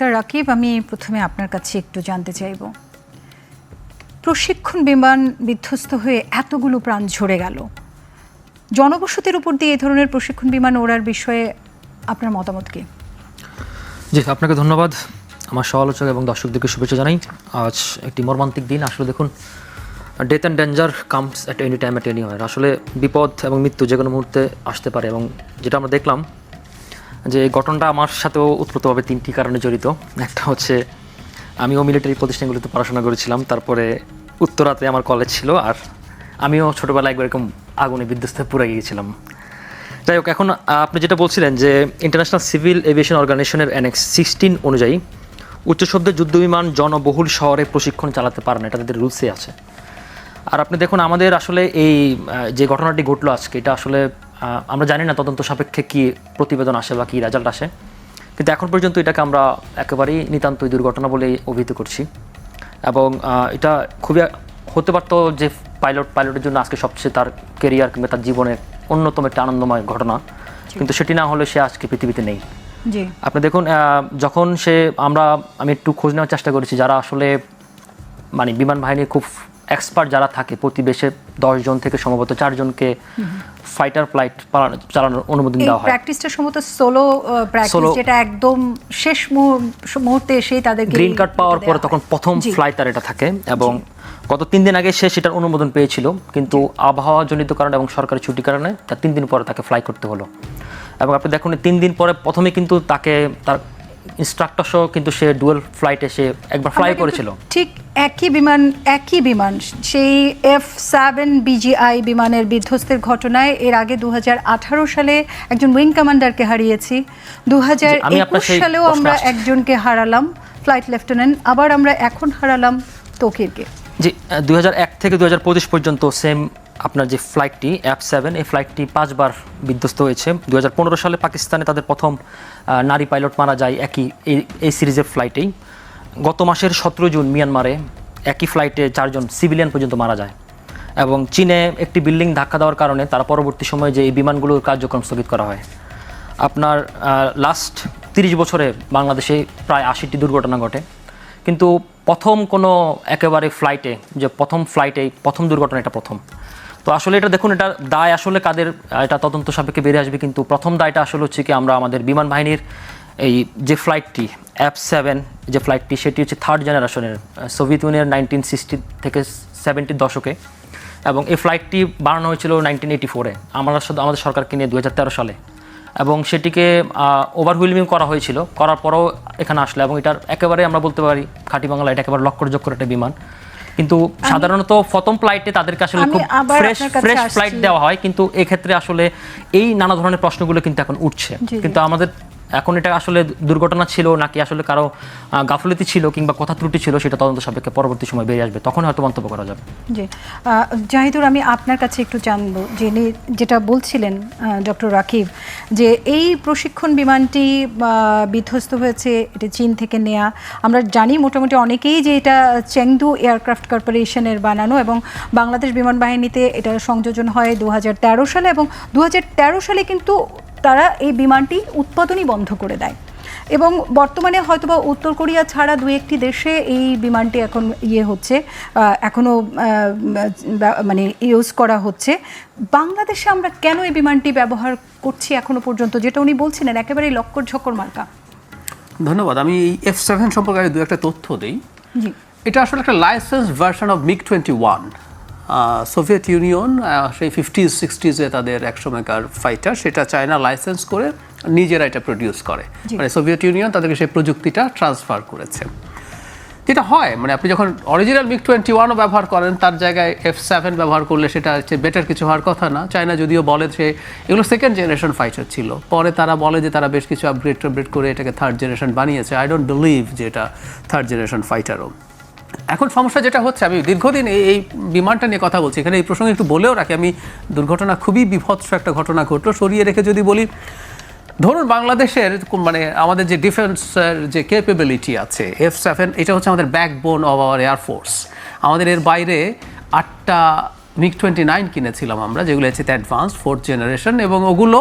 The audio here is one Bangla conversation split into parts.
ডাক্তার রাকিব, আমি প্রথমে আপনার কাছে একটু জানতে চাইব। প্রশিক্ষণ বিমান বিধ্বস্ত হয়ে এতগুলো প্রাণ ঝরে গেল। জনবসতির উপর দিয়ে এই ধরনের প্রশিক্ষণ বিমান ওড়ার বিষয়ে আপনার মতামত কি? জি, আপনাকে ধন্যবাদ। আমার সমালোচক এবং দর্শকদেরকে শুভেচ্ছা জানাই। আজ একটি মর্মান্তিক দিন। আসলে দেখুন death and danger comes at any time at any হয় আসলে বিপদ এবং মৃত্যু যে কোনো মুহূর্তে আসতে পারে এবং যেটা আমরা দেখলাম যে ঘটনাটা আমার সাথেও উৎপ্রতভাবে তিনটি কারণে জড়িত। একটা হচ্ছে, আমিও মিলিটারি প্রতিষ্ঠানগুলিতে পড়াশোনা করেছিলাম, তারপরে উত্তরাতে আমার কলেজ ছিল, আর আমিও ছোটোবেলায় একবার এরকম আগুনে বিধ্বস্ত পুড়ে গিয়েছিলাম। যাই হোক, এখন আপনি যেটা বলছিলেন যে ইন্টারন্যাশনাল সিভিল এভিয়েশন অর্গানাইজেশনের অ্যানেক্স সিক্সটিন অনুযায়ী উচ্চশব্দের যুদ্ধবিমান জনবহুল শহরে প্রশিক্ষণ চালাতে পারে না এটা তাদের রুলসে আছে। আর আপনি দেখুন, আমাদের আসলে এই যে ঘটনাটি ঘটলো আজকে, এটা আসলে আমরা জানি না তদন্ত সাপেক্ষে কি প্রতিবেদন আসে বা কি রেজাল্ট আসে। কিন্তু এখন পর্যন্ত এটাকে আমরা একেবারেই নিতান্তই দুর্ঘটনা বলে অভিহিত করছি। এবং এটা খুবই হতে পারতো যে পাইলট পাইলটের জন্য আজকে সবচেয়ে তার কেরিয়ার কিংবা তার জীবনের অন্যতম একটা আনন্দময় ঘটনা। কিন্তু সেটি না হলে সে আজকে পৃথিবীতে নেই। আপনি দেখুন যখন সে আমরা আমি একটু খোঁজ নেওয়ার চেষ্টা করেছি যারা আসলে মানে বিমান বাহিনীর খুব এক্সপার্ট যারা থাকে প্রতি বেশে জন থেকে সম্ভবত চারজনকে ফাইটার ফ্লাইট চালানোর অনুমোদন দেওয়া হয়। প্র্যাকটিসটা সম্ভবত সোলো প্র্যাকটিস যেটা একদম শেষ মুহূর্তে এসেই তাদেরকে গ্রিন কার্ড পাওয়ার পরে তখন প্রথম। ফ্লাইট তার এটা থাকে এবং গত তিন দিন আগে সে সেটার অনুমোদন পেয়েছিল। কিন্তু আবহাওয়া জনিত কারণে এবং সরকারি ছুটির কারণে তার তিন দিন পরে তাকে ফ্লাই করতে হলো। এবং আপনি দেখুন তিন দিন পরে প্রথমে কিন্তু তাকে তার ইনস্ট্রাক্টর সহ কিন্তু সে ডুয়েল ফ্লাইটে সে একবার ফ্লাই করেছিল। ঠিক একই বিমান একই বিমান সেই এফ সেভেন বিজিআই বিমানের বিধ্বস্তের ঘটনায় এর আগে দুহাজার আঠারো সালে একজন উইং কমান্ডারকে হারিয়েছি। দু সালেও আমরা একজনকে হারালাম ফ্লাইট লেফটেন্যান্ট আবার আমরা এখন হারালাম তকিরকে। জি দু হাজার এক থেকে দু হাজার পঁচিশ পর্যন্ত সেম আপনার যে ফ্লাইটটি অ্যাপ সেভেন এই ফ্লাইটটি পাঁচবার বিধ্বস্ত হয়েছে। দু হাজার পনেরো সালে পাকিস্তানে তাদের প্রথম নারী পাইলট মারা যায় একই, এই এই সিরিজের ফ্লাইটেই গত মাসের সতেরো জুন মিয়ানমারে একই ফ্লাইটে চারজন সিভিলিয়ান পর্যন্ত মারা যায়। এবং চীনে একটি বিল্ডিং ধাক্কা দেওয়ার কারণে তারা পরবর্তী সময়ে যে এই বিমানগুলোর কার্যক্রম স্থগিত করা হয়। আপনার লাস্ট তিরিশ বছরে বাংলাদেশে প্রায় আশিটি দুর্ঘটনা ঘটে। কিন্তু প্রথম কোনো একেবারে ফ্লাইটে যে প্রথম ফ্লাইটে প্রথম দুর্ঘটনা এটা প্রথম। তো আসলে এটা দেখুন, এটা দায় আসলে কাদের এটা তদন্ত সাপেক্ষে বেরিয়ে আসবে, কিন্তু প্রথম দায়টা আসলে হচ্ছে কি আমরা আমাদের বিমান বাহিনীর এই যে ফ্লাইটটি অ্যাপ সেভেন যে ফ্লাইটটি সেটি হচ্ছে থার্ড জেনারেশনের সোভিয়েত ইউনিয়ন নাইনটিন সিক্সটি থেকে সেভেন্টির দশকে। এবং এই ফ্লাইটটি বানানো হয়েছিল নাইনটিন এইটি ফোরে আমরা শুধু আমাদের সরকারকে নিয়ে দু হাজার তেরো সালে। এবং সেটিকে ওভারহুইলমিং করা হয়েছিল, করার পরেও এখানে আসলো, এবং এটার একেবারে আমরা বলতে পারি খাঁটি বাংলা, এটা একেবারে লক্ষ্যযোগ্য একটা বিমান। কিন্তু সাধারণত প্রথম ফ্লাইটে তাদেরকে আসলে খুব ফ্রেশ ফ্রেশ ফ্লাইট দেওয়া হয়। কিন্তু এক্ষেত্রে আসলে এই নানা ধরনের প্রশ্নগুলো কিন্তু এখন উঠছে। কিন্তু আমাদের এখন এটা আসলে দুর্ঘটনা ছিল নাকি আসলে কারও গাফলতি ছিল কিংবা কথা ত্রুটি ছিল সেটা তদন্ত সাপেক্ষে পরবর্তী সময় বেরিয়ে আসবে তখন হয়তো মন্তব্য করা যাবে। জি। জাহিদুর আমি আপনার কাছে একটু জানব, যিনি যেটা বলছিলেন ডক্টর রাকিব, যে এই প্রশিক্ষণ বিমানটি বিধ্বস্ত হয়েছে, এটা চীন থেকে নেয়া। আমরা জানি মোটামুটি অনেকেই যে এটা চেংদু এয়ারক্রাফট কর্পোরেশনের বানানো এবং বাংলাদেশ বিমান বাহিনীতে এটা সংযোজন হয় দু হাজার তেরো সালে এবং দু হাজার তেরো সালে কিন্তু তারা এই বিমানটি উৎপাদনই বন্ধ করে দেয়। এবং বর্তমানে হয়তোবা উত্তর কোরিয়া ছাড়া দু একটি দেশে এই বিমানটি এখন ইয়ে হচ্ছে আহ, এখনও আহ, বা- মানে ইউজ করা হচ্ছে। বাংলাদেশে আমরা কেন এই বিমানটি ব্যবহার করছি এখনও পর্যন্ত যেটা উনি বলছিলেন একেবারেই লক্কর ঝক্কর মার্কা। ধন্যবাদ। আমি এই এফ সেভেন সম্পর্কে দু একটা তথ্য দিই। জি। এটা আসলে একটা license version of MiG twenty one Soviet Union সেই ফিফটিজ সিক্সটিজে তাদের একসময়কার ফাইটার সেটা চায়না লাইসেন্স করে নিজেরা এটা প্রডিউস করে। মানে সোভিয়েত ইউনিয়ন তাদেরকে সেই প্রযুক্তিটা ট্রান্সফার করেছে। যেটা হয় মানে আপনি যখন অরিজিনাল মিগ টোয়েন্টি ওয়ানও ব্যবহার করেন তার জায়গায় এফ সেভেন ব্যবহার করলে সেটা হচ্ছে বেটার কিছু হওয়ার কথা না। চায়না যদিও বলে যে এগুলো সেকেন্ড জেনারেশন ফাইটার ছিল পরে তারা বলে যে তারা বেশ কিছু আপগ্রেড টাপগ্রেড করে এটাকে থার্ড জেনারেশন বানিয়েছে। আই ডোন্ট বিলিভ যে এটা থার্ড জেনারেশন ফাইটারও এখন সমস্যা যেটা হচ্ছে, আমি দীর্ঘদিন এই এই বিমানটা নিয়ে কথা বলছি। এখানে এই প্রসঙ্গে একটু বলেও রাখি, আমি দুর্ঘটনা খুবই বিভৎস একটা ঘটনা ঘটলো। সরিয়ে রেখে যদি বলি, ধরুন বাংলাদেশের মানে আমাদের যে ডিফেন্সের যে ক্যাপেবিলিটি আছে এফ সেভেন এটা হচ্ছে আমাদের ব্যাকবোন অফ আওয়ার এয়ারফোর্স আমাদের এর বাইরে আটটা মিগ টোয়েন্টি নাইন কিনেছিলাম আমরা, যেগুলো হচ্ছে অ্যাডভান্স ফোর্থ জেনারেশন এবং ওগুলো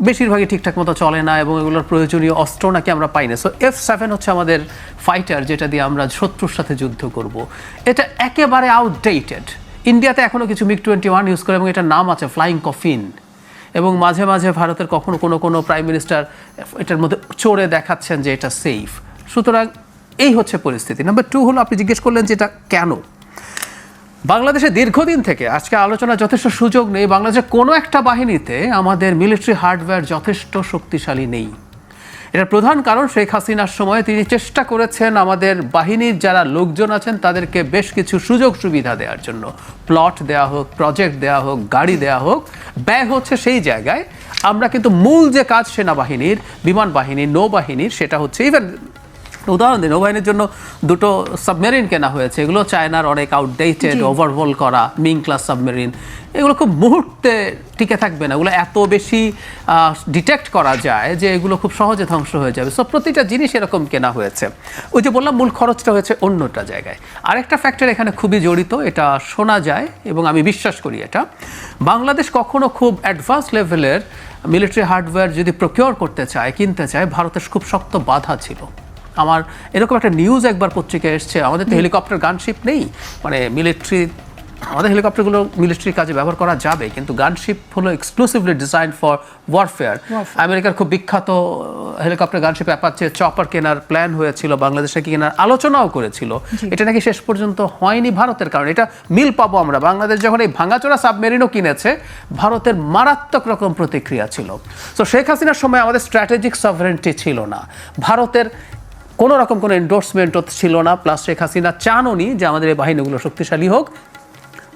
বেশিরভাগই ঠিকঠাক মতো চলে না এবং এগুলোর প্রয়োজনীয় অস্ত্র নাকি আমরা পাই না। সো এফ সেভেন হচ্ছে আমাদের ফাইটার যেটা দিয়ে আমরা শত্রুর সাথে যুদ্ধ করব। এটা একেবারে আউটডেটেড ইন্ডিয়াতে এখনও কিছু মিগ টোয়েন্টি ওয়ান ইউজ করে এবং এটার নাম আছে ফ্লাইং কফিন এবং মাঝে মাঝে ভারতের কখনো কোনো কোনো প্রাইম মিনিস্টার এটার মধ্যে চড়ে দেখাচ্ছেন যে এটা সেফ সুতরাং এই হচ্ছে পরিস্থিতি। নাম্বার টু হলো, আপনি জিজ্ঞেস করলেন যে এটা কেন? বাংলাদেশে দীর্ঘদিন থেকে আজকে আলোচনা যথেষ্ট সুযোগ নেই। বাংলাদেশের কোনো একটা বাহিনীতে আমাদের মিলিটারি হার্ডওয়্যার যথেষ্ট শক্তিশালী নেই। এটার প্রধান কারণ শেখ হাসিনার সময় তিনি চেষ্টা করেছেন আমাদের বাহিনীর যারা লোকজন আছেন তাদেরকে বেশ কিছু সুযোগ সুবিধা দেওয়ার জন্য। প্লট দেওয়া হোক, প্রজেক্ট দেওয়া হোক, গাড়ি দেওয়া হোক, ব্যয় হচ্ছে সেই জায়গায়। আমরা কিন্তু মূল যে কাজ সেনাবাহিনীর, বিমান বাহিনীর, নৌবাহিনীর, সেটা হচ্ছে ইভেন উদাহরণ দিন নৌবাহিনীর জন্য দুটো সাবমেরিন কেনা হয়েছে। এগুলো চায়নার অনেক আউটডেটেড ওভারহোল করা মিং ক্লাস সাবমেরিন এগুলো খুব মুহূর্তে টিকে থাকবে না। এগুলো এত বেশি ডিটেক্ট করা যায় যে এগুলো খুব সহজে ধ্বংস হয়ে যাবে। সব প্রতিটা জিনিস এরকম কেনা হয়েছে। ওই যে বললাম মূল খরচটা হয়েছে অন্যটা জায়গায়। আরেকটা ফ্যাক্টর এখানে খুবই জড়িত এটা শোনা যায় এবং আমি বিশ্বাস করি এটা। বাংলাদেশ কখনো খুব অ্যাডভান্স লেভেলের মিলিটারি হার্ডওয়্যার যদি প্রকিওর করতে চায় কিনতে চায় ভারতের খুব শক্ত বাধা ছিল। আমার এরকম একটা নিউজ একবার পত্রিকায় এসছে আমাদের তো হেলিকপ্টার গানশিপ নেই। মানে মিলিটারি আমাদের হেলিকপ্টারগুলো মিলিটারি কাজে ব্যবহার করা যাবে কিন্তু গানশিপ হলো এক্সক্লুসিভলি ডিজাইন ফর ওয়ারফেয়ার আমেরিকার খুব বিখ্যাত হেলিকপ্টার গানশিপ অ্যাপাচ্ছে চপার কেনার প্ল্যান হয়েছিল বাংলাদেশে কি কেনার আলোচনাও করেছিল। এটা নাকি শেষ পর্যন্ত হয়নি ভারতের কারণে। এটা মিল পাবো আমরা। বাংলাদেশ যখন এই ভাঙাচোরা সাবমেরিনও কিনেছে ভারতের মারাত্মক রকম প্রতিক্রিয়া ছিল। তো শেখ হাসিনার সময় আমাদের স্ট্র্যাটেজিক সভারেন্টি ছিল না। ভারতের কোনো রকম কোনো এন্ডোর্সমেন্টও ছিল না। প্লাস শেখ হাসিনা চাননি যে আমাদের এই বাহিনীগুলো শক্তিশালী হোক।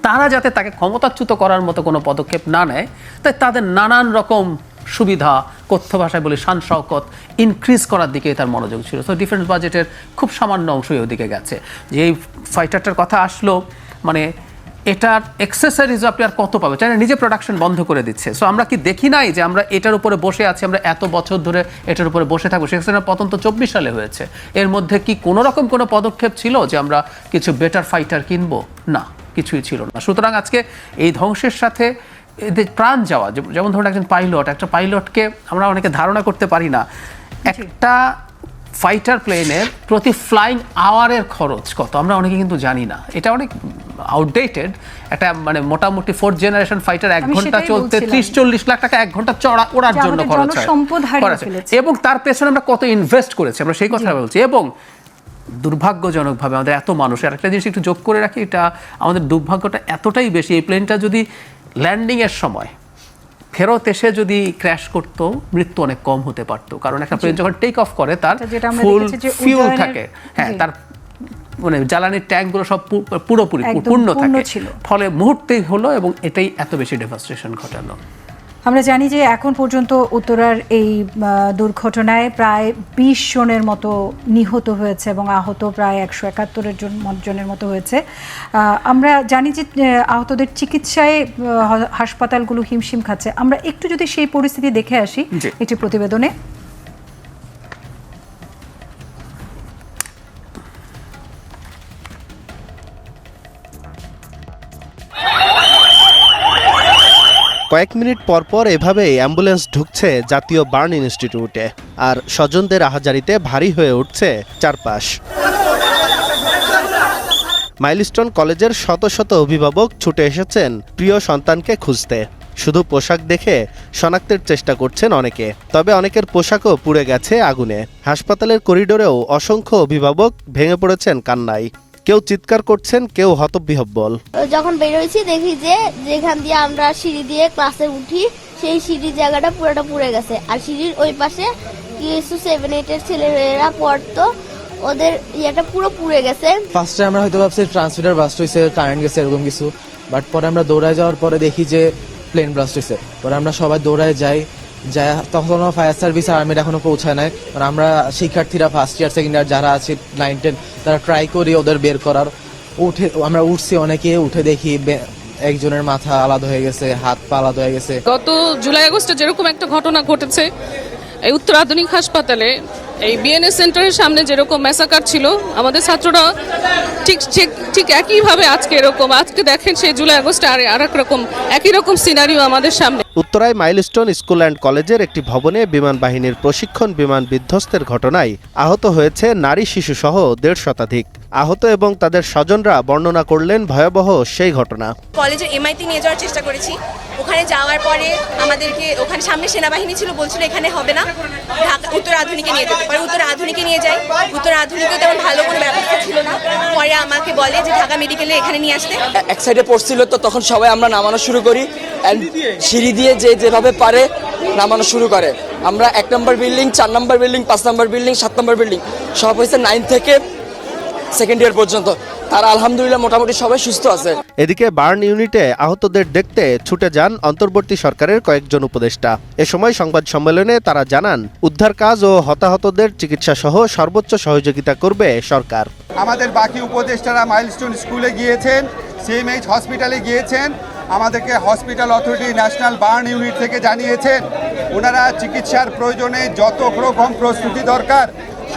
তারা যাতে তাকে ক্ষমতাচ্যুত করার মতো কোনো পদক্ষেপ না নেয়, তাই তাদের নানান রকম সুবিধা, কথ্য ভাষায় বলি শান শওকত ইনক্রিজ করার দিকে তার মনোযোগ ছিল। তো ডিফেন্স বাজেটের খুব সামান্য অংশই ওদিকে গেছে। যে এই ফাইটারটার কথা আসলো মানে এটার এক্সেসরিজ আপনি আর কত পাবে চাইনা নিজে প্রোডাকশন বন্ধ করে দিচ্ছে। সো আমরা কি দেখি নাই যে আমরা এটার উপরে বসে আছি আমরা এত বছর ধরে এটার উপরে বসে থাকব? শেখ হাসিনার পতন তো চব্বিশ সালে হয়েছে। এর মধ্যে কি কোনো রকম কোনো পদক্ষেপ ছিল যে আমরা কিছু বেটার ফাইটার কিনবো? না কিছুই ছিল না। সুতরাং আজকে এই ধ্বংসের সাথে এদের প্রাণ যাওয়া যেমন ধরুন একজন পাইলট একটা পাইলটকে আমরা অনেকে ধারণা করতে পারি না। একটা ফাইটার প্লেনের প্রতি ফ্লাইং আওয়ারের খরচ কত? আমরা অনেকে কিন্তু জানি না। এটা অনেক আউটডেটেড একটা মানে মোটামুটি ফোর্থ জেনারেশন ফাইটার এক ঘণ্টা চলতে ত্রিশ চল্লিশ লাখ টাকা এক ঘণ্টা চড়া ওড়ার জন্য খরচ হয়। এবং তার পেছনে আমরা কত ইনভেস্ট করেছি আমরা সেই কথা বলছি। এবং দুর্ভাগ্যজনকভাবে আমাদের এত মানুষ আর একটা জিনিস একটু যোগ করে রাখি এটা আমাদের দুর্ভাগ্যটা এতটাই বেশি এই প্লেনটা যদি ল্যান্ডিংয়ের সময় ফেরত এসে যদি ক্র্যাশ করতো মৃত্যু অনেক কম হতে পারতো। কারণ একটা প্লেন যখন টেক অফ করে তার ফুল ফিউল থাকে। হ্যাঁ তার মানে জ্বালানির ট্যাঙ্কগুলো সব পুরোপুরি পূর্ণ থাকে। ফলে মুহূর্তেই হলো এবং এটাই এত বেশি ডেভাস্টেশন ঘটালো। আমরা জানি যে এখন পর্যন্ত উত্তরার এই দুর্ঘটনায় প্রায় বিশ জনের মতো নিহত হয়েছে এবং আহত প্রায় একশো একাত্তরের জন জনের মতো হয়েছে। আমরা জানি যে আহতদের চিকিৎসায় হাসপাতালগুলো হিমশিম খাচ্ছে। আমরা একটু যদি সেই পরিস্থিতি দেখে আসি। একটি প্রতিবেদনে। কয়েক মিনিট পর পর এভাবেই অ্যাম্বুলেন্স ঢুকছে জাতীয় বার্ন ইনস্টিটিউটে। আর স্বজনদের আহাজারিতে ভারী হয়ে উঠছে চারপাশ। মাইলস্টোন কলেজের শত শত অভিভাবক ছুটে এসেছেন প্রিয় সন্তানকে খুঁজতে। শুধু পোশাক দেখে শনাক্তের চেষ্টা করছেন অনেকে, তবে অনেকের পোশাকও পুড়ে গেছে আগুনে। হাসপাতালের করিডোরেও অসংখ্য অভিভাবক ভেঙে পড়েছেন কান্নায়। কেউ চিৎকার করছেন কেউ হতবিহব্বল যখন বেরোইছি দেখি যে যেখান দিয়ে আমরা সিঁড়ি দিয়ে ক্লাসে উঠি সেই সিঁড়ির জায়গাটা পুরোটা পুড়ে গেছে। আর সিঁড়ির ওই পাশে কিছু সেভেন এইটের ছেলেমেয়েরা পড়তো। ওদের ইয়েটা পুরো পুড়ে গেছে। ফার্স্টে আমরা হয়তো ভাবছি ট্রান্সমিটার ব্লাস্ট হয়েছে কারেন্ট গেছে এরকম কিছু। বাট পরে আমরা দৌড়ায় যাওয়ার পরে দেখি যে প্লেন ব্লাস্ট হয়েছে পরে আমরা সবাই দৌড়ায় যাই যাই তখনও ফায়ার সার্ভিস আর আর্মির এখনও পৌঁছায় নাই। আর আমরা শিক্ষার্থীরা ফার্স্ট ইয়ার সেকেন্ড ইয়ার যারা আছে নাইন টেন তারা ট্রাই করি ওদের বের করার। উঠে, আমরা উঠছি অনেকে, উঠে দেখি একজনের মাথা আলাদা হয়ে গেছে, হাত পা আলাদা হয়ে গেছে। গত জুলাই, আগস্টে যেরকম একটা ঘটনা ঘটেছে, এই উত্তর আধুনিক হাসপাতালে এই বিএনএস সেন্টারের সামনে যেরকম ম্যাসাকার ছিল, আমাদের ছাত্ররা ঠিক ঠিক একইভাবে আজকে এরকম, আজকে দেখেন সেই জুলাই, আগস্টে আর এক রকম, একই রকম সিনারিও আমাদের সামনে। উত্তরায় মাইলস্টোন স্কুল অ্যান্ড কলেজের একটি ভবনে বিমান বাহিনীর প্রশিক্ষণ বিমান বিধ্বস্তের ঘটনায় আহত হয়েছে নারী শিশুসহ দেড় শতাধিক। আহত এবং তাদের স্বজনরা বর্ণনা করলেন ভয়াবহ সেই ঘটনা। কলেজের এমআইতে নিয়ে যাওয়ার চেষ্টা করেছি। ওখানে যাওয়ার পরে আমাদেরকে ওখানে সামনে সেনাবাহিনী ছিল, বলছিল এখানে হবে না। উত্তর আধুনিকে নিয়ে যেতে পরে। উত্তর আধুনিকে নিয়ে যাই উত্তর আধুনিকে তেমন ভালো কোনো ব্যবস্থা ছিল না। পরে আমাকে বলে যে ঢাকা মেডিকেলে এখানে নিয়ে আসতে। এক সাইডে পড়ছিল তো তখন সবাই আমরা নামানো শুরু করি। অ্যান্ড সিঁড়ি দিয়ে যে যেভাবে পারে নামানো শুরু করে। আমরা এক নম্বর বিল্ডিং চার নম্বর বিল্ডিং পাঁচ নম্বর বিল্ডিং সাত নম্বর বিল্ডিং সব হয়েছে নাইন থেকে সেকেন্ড ইয়ার পর্যন্ত। তারা আলহামদুলিল্লাহ মোটামুটি সবাই সুস্থ আছে। এদিকে বার্ন ইউনিটে আহতদের দেখতে ছুটে যান অন্তর্বর্তী সরকারের কয়েকজন উপদেষ্টা। এ সময় সংবাদ সম্মেলনে তারা জানান উদ্ধার কাজ ও হতাহতদের চিকিৎসা সহ সর্বোচ্চ সহযোগিতা করবে সরকার। আমাদের বাকি উপদেষ্টারা মাইলস্টোন স্কুলে গিয়েছেন সিএমএইচ হসপিটালে গিয়েছেন আমাদেরকে hospital authority national burn unit থেকে জানিয়েছেন ওনারা চিকিৎসার প্রয়োজনে যত রকম প্রস্তুতি দরকার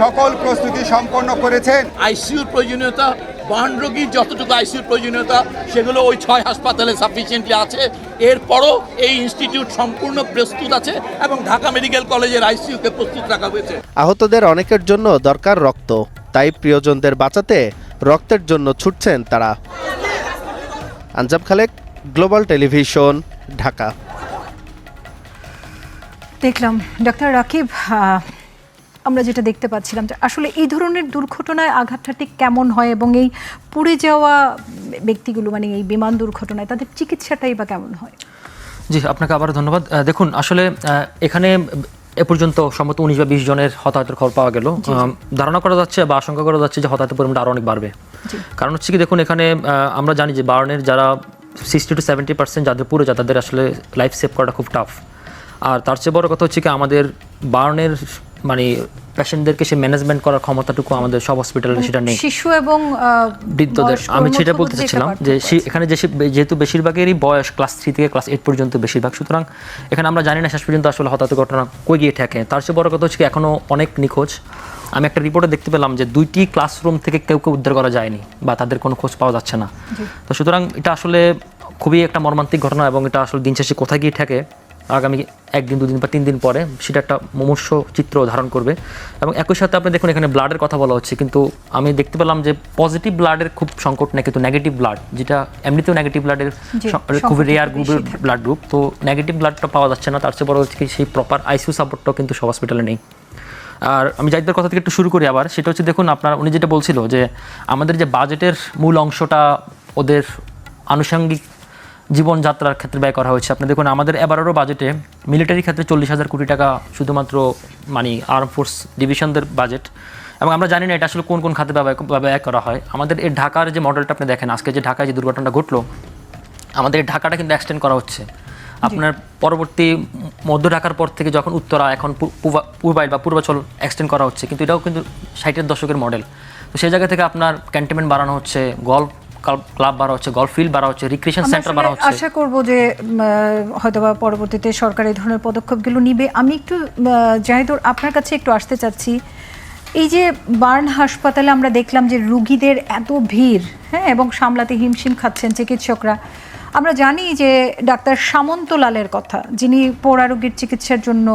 সকল প্রস্তুতি সম্পন্ন করেছেন। আইসিইউর প্রয়োজনীয়তা বার্ন রোগীর যতটুকু আইসিইউর প্রয়োজনীয়তা সেগুলো ওই ছয় হাসপাতালে সাফিসিয়েন্টলি আছে। এরপরও এই ইনস্টিটিউট সম্পূর্ণ প্রস্তুত আছে এবং ঢাকা মেডিকেল কলেজের আইসিইউকে প্রস্তুত রাখা হয়েছে। আহতদের অনেকের জন্য দরকার রক্ত তাই প্রিয়জনদের বাঁচাতে রক্তের জন্য ছুটছেন তারা। Anjab Khalek global television Dhaka. দেখলাম ডক্টর রাকিব আমরা যেটা দেখতে পাচ্ছিলাম যে আসলে এই ধরনের দুর্ঘটনায় আঘাতটা ঠিক কেমন হয় এবং এই পুড়ে যাওয়া ব্যক্তিগুলো মানে এই বিমান দুর্ঘটনায় তাদের চিকিৎসাটাই বা কেমন হয়? জি আপনাকে আবার ধন্যবাদ। দেখুন আসলে এখানে এ পর্যন্ত সম্ভবত উনিশ বা বিশ জনের হতাহতের খবর পাওয়া গেল। ধারণা করা যাচ্ছে বা আশঙ্কা করা যাচ্ছে যে হতাহতের পরিমাণটা আরও অনেক বাড়বে। কারণ হচ্ছে কি দেখুন এখানে আমরা জানি যে বার্নের যারা সিক্সটি টু সেভেন্টি পার্সেন্ট যাদের পুরো যায় তাদের আসলে লাইফ সেভ করাটা খুব টাফ আর তার চেয়ে বড় কথা হচ্ছে কি আমাদের বার্নের মানে পেশেন্টদেরকে সে ম্যানেজমেন্ট করার ক্ষমতাটুকু আমাদের সব হসপিটালে সেটা নেই। শিশু এবং বৃদ্ধদের। আমি সেটা বলতে চাচ্ছিলাম যে এখানে যে যেহেতু বেশিরভাগেরই বয়স ক্লাস থ্রি থেকে ক্লাস এইট পর্যন্ত বেশিরভাগ সুতরাং এখানে আমরা জানি না শেষ পর্যন্ত আসলে হতাহত ঘটনা কই গিয়ে ঠেকে। তার চেয়ে বড় কথা হচ্ছে কি এখনও অনেক নিখোঁজ। আমি একটা রিপোর্টে দেখতে পেলাম যে দুইটি ক্লাসরুম থেকে কেউ কেউ উদ্ধার করা যায়নি বা তাদের কোনো খোঁজ পাওয়া যাচ্ছে না। তো সুতরাং এটা আসলে খুবই একটা মর্মান্তিক ঘটনা এবং এটা আসলে দিন শেষে কোথায় গিয়ে ঠেকে আগামী একদিন দুদিন বা তিন দিন পরে সেটা একটা মুমূর্ষ চিত্র ধারণ করবে। এবং একই সাথে আপনি দেখুন এখানে ব্লাডের কথা বলা হচ্ছে কিন্তু আমি দেখতে পেলাম যে পজিটিভ ব্লাডের খুব সংকট নেই কিন্তু নেগেটিভ ব্লাড যেটা এমনিতেও নেগেটিভ ব্লাডের জি, খুবই রেয়ার গ্রুপের ব্লাড গ্রুপ তো নেগেটিভ ব্লাডটা পাওয়া যাচ্ছে না তার চেয়ে বড় হচ্ছে কি সেই প্রপার আইসিইউ সাপোর্টটাও কিন্তু সব হসপিটালে নেই। আর আমি জাহিদের কথা থেকে একটু শুরু করি আবার সেটা হচ্ছে দেখুন আপনার উনি যেটা বলছিল যে আমাদের যে বাজেটের মূল অংশটা ওদের আনুষঙ্গিক জীবনযাত্রার ক্ষেত্রে ব্যয় করা হয়েছে। আপনি দেখুন আমাদের এবারেরও বাজেটে মিলিটারি ক্ষেত্রে চল্লিশ হাজার কোটি টাকা শুধুমাত্র মানে আর্ম ফোর্স ডিভিশনদের বাজেট এবং আমরা জানি না এটা আসলে কোন কোন খাতে ব্যয় ব্যয় করা হয়। আমাদের এই ঢাকার যে মডেলটা আপনি দেখেন আজকে যে ঢাকায় যে দুর্ঘটনাটা ঘটলো আমাদের এই ঢাকাটা কিন্তু এক্সটেন্ড করা হচ্ছে। আপনার পরবর্তী মধ্য ঢাকার পর থেকে যখন উত্তরা এখন পূর্বাইল বা পূর্বাচল এক্সটেন্ড করা হচ্ছে কিন্তু এটাও কিন্তু ষাটের দশকের মডেল তো সেই জায়গা থেকে আপনার ক্যান্টনমেন্ট বাড়ানো হচ্ছে গল্ফ ক্লাব বাড়া হচ্ছে গল্ফ ফিল্ড বাড়া হচ্ছে রিক্রিয়েশন সেন্টার বাড়া হচ্ছে। আশা করব যে উম, আহ, হয়তোবা পরবর্তীতে সরকার এই ধরনের পদক্ষেপগুলো নিবে। আমি একটু জাহিদুর আপনার কাছে একটু আসতে চাচ্ছি। এই যে বার্ন হাসপাতালে আমরা দেখলাম যে রুগীদের এত ভিড় হ্যাঁ এবং সামলাতে হিমশিম খাচ্ছেন চিকিৎসকরা। আমরা জানি যে ডাক্তার সামন্ত লালের কথা যিনি পোড়া রোগীর চিকিৎসার জন্য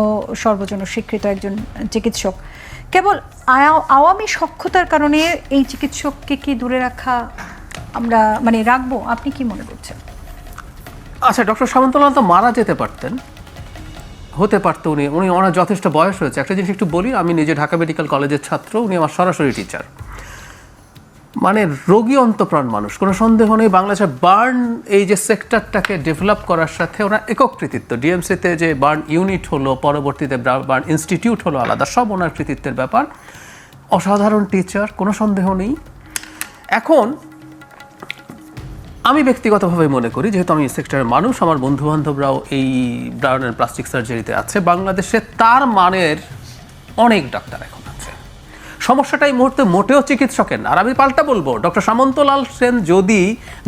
সর্বজন স্বীকৃত একজন চিকিৎসক। কেবল আওয়ামী সক্ষতার কারণে এই চিকিৎসককে কি দূরে রাখা আমরা মানে রাখব, আপনি কি মনে করছেন? আচ্ছা ডক্টর সামন্তলাল তো মারা যেতে পারতেন। হতে পারতো উনি উনি ওনার যথেষ্ট বয়স হয়েছে। একটা জিনিস একটু বলি, আমি নিজে ঢাকা মেডিকেল কলেজের ছাত্র, উনি আমার সরাসরি টিচার মানে রোগী অন্তপ্রাণ মানুষ, কোনো সন্দেহ নেই বাংলাদেশের বার্ন, এই যে সেক্টরটাকে ডেভেলপ করার সাথে ওনার একক কৃতিত্ব। ডিএমসিতে যে বার্ন ইউনিট হলো, পরবর্তীতে বার্ন ইনস্টিটিউট হলো আলাদা, সব ওনার কৃতিত্বের ব্যাপার। অসাধারণ টিচার কোনো সন্দেহ নেই। এখন আমি ব্যক্তিগতভাবে মনে করি, যেহেতু আমি সেক্টরের মানুষ, আমার বন্ধু বান্ধবরাও এই ব্রাউন অ্যান্ড প্লাস্টিক সার্জারিতে আছে, বাংলাদেশে তার মানের অনেক ডাক্তার এখন আছে। সমস্যাটা এই মুহূর্তে মোটেও চিকিৎসকের না। আর আমি পাল্টা বলব, ডক্টর সামন্তলাল সেন যদি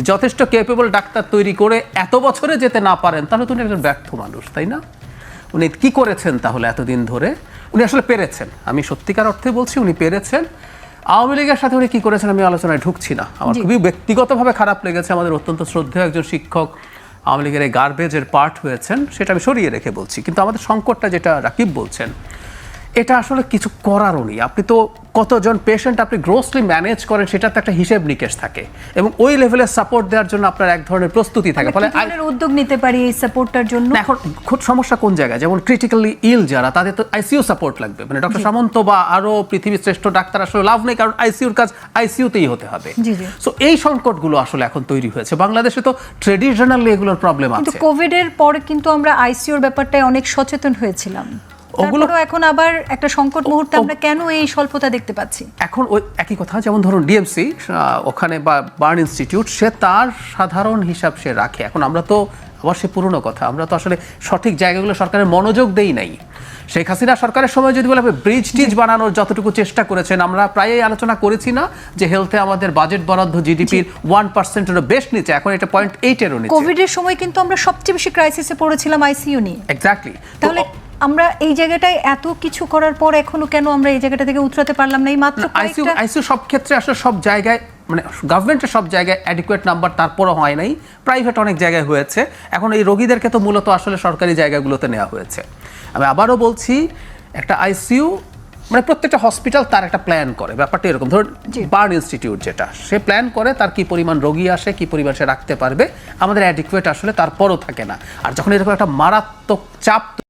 যথেষ্ট কেপেবল ডাক্তার তৈরি করে এত বছরে যেতে না পারেন, তাহলে তো উনি একজন ব্যর্থ মানুষ, তাই না? উনি কি করেছেন তাহলে এতদিন ধরে? উনি আসলে পেরেছেন। আমি সত্যিকার অর্থে বলছি, উনি পেরেছেন। আওয়ামী লীগের সাথে উনি কি করেছেন আমি আলোচনায় ঢুকছি না আমার। খুবই ব্যক্তিগতভাবে খারাপ লেগেছে আমাদের অত্যন্ত শ্রদ্ধেয় একজন শিক্ষক আওয়ামী লীগের এই গার্বেজের পার্ট হয়েছেন সেটা আমি সরিয়ে রেখে বলছি কিন্তু আমাদের সংকটটা যেটা রাকিব বলছেন এটা আসলে কিছু করারও নেই। আপনি তো কতজন পেশেন্ট আপনি গ্রোসলি ম্যানেজ করেন সেটা তো একটা হিসেব নিকেশ থাকে এবং ওই লেভেলের সাপোর্ট দেওয়ার জন্য আপনার এক ধরনের প্রস্তুতি থাকে। আমরা ফলে উদ্যোগ নিতে পারি এই সাপোর্টটার জন্য? এখন খুব সমস্যা কোন জায়গায়? যেমন ক্রিটিক্যালি ইল যারা তাদের তো আইসিইউ সাপোর্ট লাগবে। মানে ডক্টর সামন্ত বা আরও পৃথিবীর শ্রেষ্ঠ ডাক্তার আসলে লাভ নেই কারণ আইসিইউর কাজ আইসিইউতেই হতে হবে। সো এই সংকটগুলো আসলে এখন তৈরি হয়েছে। বাংলাদেশে তো ট্রেডিশনালি এগুলোর প্রবলেম আছে। কোভিড এর পরে কিন্তু আমরা আইসিইউর ব্যাপারটায় অনেক সচেতন হয়েছিলাম। ওগুলো- এখন আবার একটা সংকট মুহূর্তে আমরা কেন এই স্বল্পতা দেখতে পাচ্ছি? এখন ওই একই কথা যেমন ধরুন ডিএমসি ওখানে বা বার্ন ইনস্টিটিউট সে তার সাধারণ হিসাব সে রাখে। এখন আমরা তো আবার সে পুরনো কথা আমরা তো আসলে সঠিক জায়গাগুলো সরকারের মনোযোগ দেই নাই। শেখ হাসিনা সরকারের সময় যদি বলে ব্রিজ টিজ বানানোর যতটুকু চেষ্টা করেছেন আমরা প্রায়ই আলোচনা করেছি না যে হেলথে আমাদের বাজেট বরাদ্দ জিডিপির ওয়ান পার্সেন্টেরও বেশ নিচে এখন এটা পয়েন্ট এইটেরও নিচে। কোভিড এর সময় কিন্তু আমরা সবচেয়ে বেশি ক্রাইসিসে পড়েছিলাম আইসিইউ নিয়ে। এক্স্যাক্টলি তাহলে আমরা এই জায়গাটায় এত কিছু করার পর এখনও কেন আমরা এই জায়গাটা থেকে উতরাতে পারলাম না? এই মাত্র আইসিইউ কয়েকটা আইসিইউ সব ক্ষেত্রে আসলে সব জায়গায় মানে গভর্নমেন্টের সব জায়গায় অ্যাডিকুয়েট নাম্বার তারপরও হয় নাই। প্রাইভেট অনেক জায়গায় হয়েছে। এখন এই রোগীদেরকে তো মূলত আসলে সরকারি জায়গাগুলোতে নেওয়া হয়েছে। আমি আবারও বলছি একটা আইসিইউ মানে প্রত্যেকটা হসপিটাল তার একটা প্ল্যান করে। ব্যাপারটা এরকম। ধরুন বার্ন ইনস্টিটিউট যেটা সে প্ল্যান করে তার কি পরিমাণ রোগী আসে কি পরিমাণ সে রাখতে পারবে। আমাদের অ্যাডিকুয়েট আসলে তারপরও থাকে না। আর যখন এরকম একটা মারাত্মক চাপ